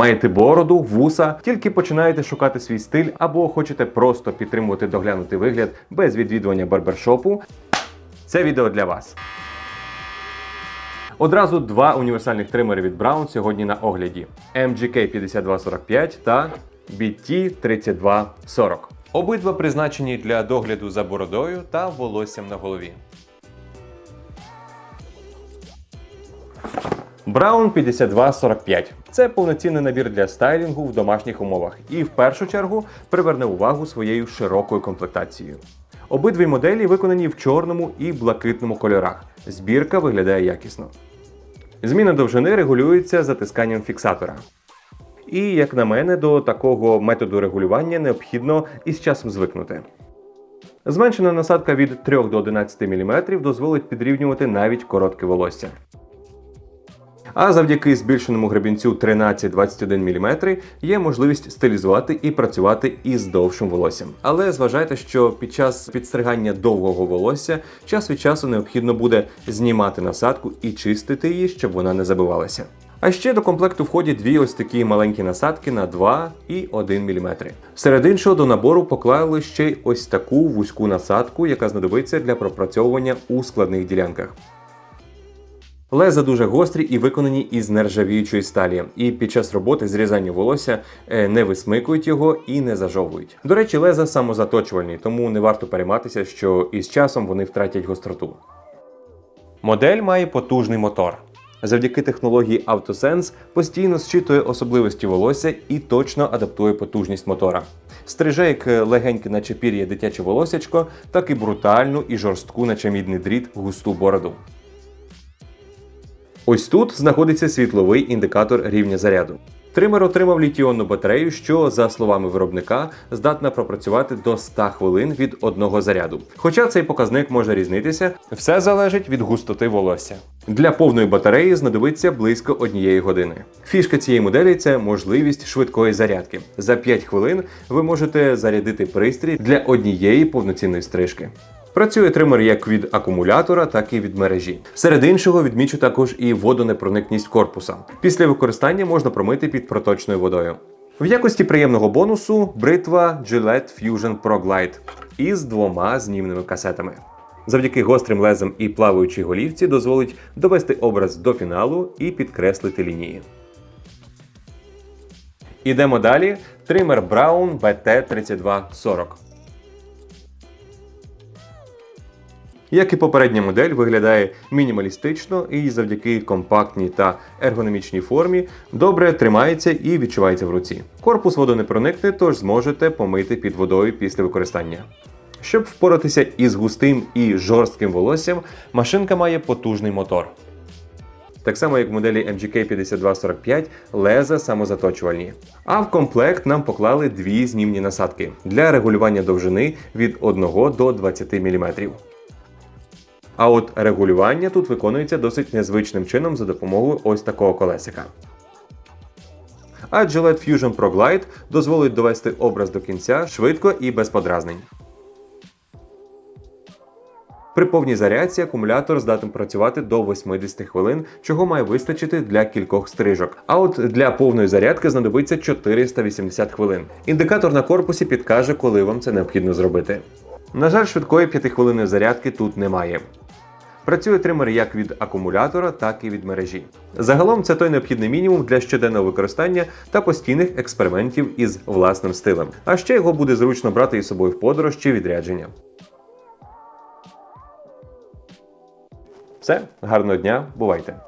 Маєте бороду, вуса, тільки починаєте шукати свій стиль або хочете просто підтримувати доглянутий вигляд без відвідування барбершопу. Це відео для вас. Одразу два універсальних тримери від Brown сьогодні на огляді: MGK 5245 та BT 3240. Обидва призначені для догляду за бородою та волоссям на голові. Brown 5245 це повноцінний набір для стайлінгу в домашніх умовах і в першу чергу приверне увагу своєю широкою комплектацією. Обидві моделі виконані в чорному і блакитному кольорах. Збірка виглядає якісно. Зміна довжини регулюється затисканням фіксатора. І, як на мене, до такого методу регулювання необхідно із часом звикнути. Зменшена насадка від 3 до 11 мм дозволить підрівнювати навіть коротке волосся. А завдяки збільшеному гребінцю 13-21 мм є можливість стилізувати і працювати із довшим волоссям. Але зважайте, що під час підстригання довгого волосся час від часу необхідно буде знімати насадку і чистити її, щоб вона не забивалася. А ще до комплекту входять дві ось такі маленькі насадки на 2 і 1 мм. Серед іншого до набору поклали ще й ось таку вузьку насадку, яка знадобиться для пропрацьовування у складних ділянках. Леза дуже гострі і виконані із нержавіючої сталі, і під час роботи зрізання волосся е, не висмикують його і не зажовують. До речі, леза самозаточувальні, тому не варто перейматися, що із часом вони втратять гостроту. Модель має потужний мотор. Завдяки технології AutoSense постійно зчитує особливості волосся і точно адаптує потужність мотора. Стриже як легеньке, наче пір'я дитяче волосячко, так і брутальну і жорстку, наче мідний дріт, густу бороду. Ось тут знаходиться світловий індикатор рівня заряду. Тример отримав літіонну батарею, що, за словами виробника, здатна пропрацювати до 100 хвилин від одного заряду. Хоча цей показник може різнитися, все залежить від густоти волосся. Для повної батареї знадобиться близько однієї години. Фішка цієї моделі це можливість швидкої зарядки. За 5 хвилин ви можете зарядити пристрій для однієї повноцінної стрижки. Працює тример як від акумулятора, так і від мережі. Серед іншого відмічу також і водонепроникність корпуса. Після використання можна промити під проточною водою. В якості приємного бонусу бритва Gillette Fusion Pro Glide із двома знімними касетами. Завдяки гострим лезам і плаваючій голівці дозволить довести образ до фіналу і підкреслити лінії. Ідемо далі. Тример Brown BT3240. Як і попередня модель, виглядає мінімалістично і завдяки компактній та ергономічній формі добре тримається і відчувається в руці. Корпус водонепроникне, тож зможете помити під водою після використання. Щоб впоратися із густим і жорстким волоссям, машинка має потужний мотор. Так само, як в моделі MGK 5245, леза самозаточувальні. А в комплект нам поклали дві знімні насадки для регулювання довжини від 1 до 20 мм. А от регулювання тут виконується досить незвичним чином за допомогою ось такого колесика. А Gillette Fusion Pro Glide дозволить довести образ до кінця швидко і без подразнень. При повній зарядці акумулятор здатен працювати до 80 хвилин, чого має вистачити для кількох стрижок. А от для повної зарядки знадобиться 480 хвилин. Індикатор на корпусі підкаже, коли вам це необхідно зробити. На жаль, швидкої 5-хвилинної зарядки тут немає. Працює тример як від акумулятора, так і від мережі. Загалом це той необхідний мінімум для щоденного використання та постійних експериментів із власним стилем. А ще його буде зручно брати із собою в подорож чи відрядження. Все, гарного дня, бувайте!